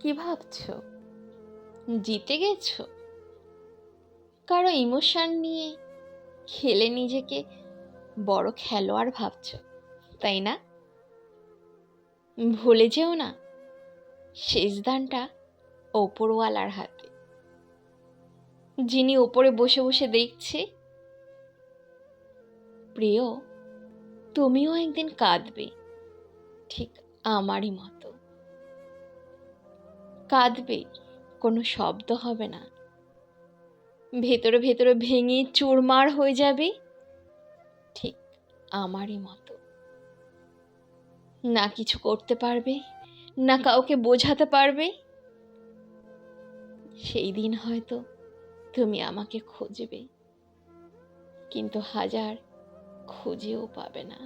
কি ভাবছ? জিতে গেছো? কারও ইমোশন নিয়ে খেলে নিজেকে বড় খেলোয়াড় ভাবছ, তাই না? ভুলে যেও না, শেষ দানটা ওপরওয়ালার হাতে। যিনি ওপরে বসে বসে দেখছে, প্রিয়, তুমিও একদিন কাঁদবে, ঠিক আমারই মতো। কাঁদবে, কোনো শব্দ হবে না। ভেতরে ভেতরে ভেঙে চুরমার হয়ে যাবে, ঠিক আমারই মতো। না কিছু করতে পারবে, না কাউকে বোঝাতে পারবে। সেই দিন হয়তো তুমি আমাকে খুঁজবে, কিন্তু হাজার খুঁজেও পাবে না।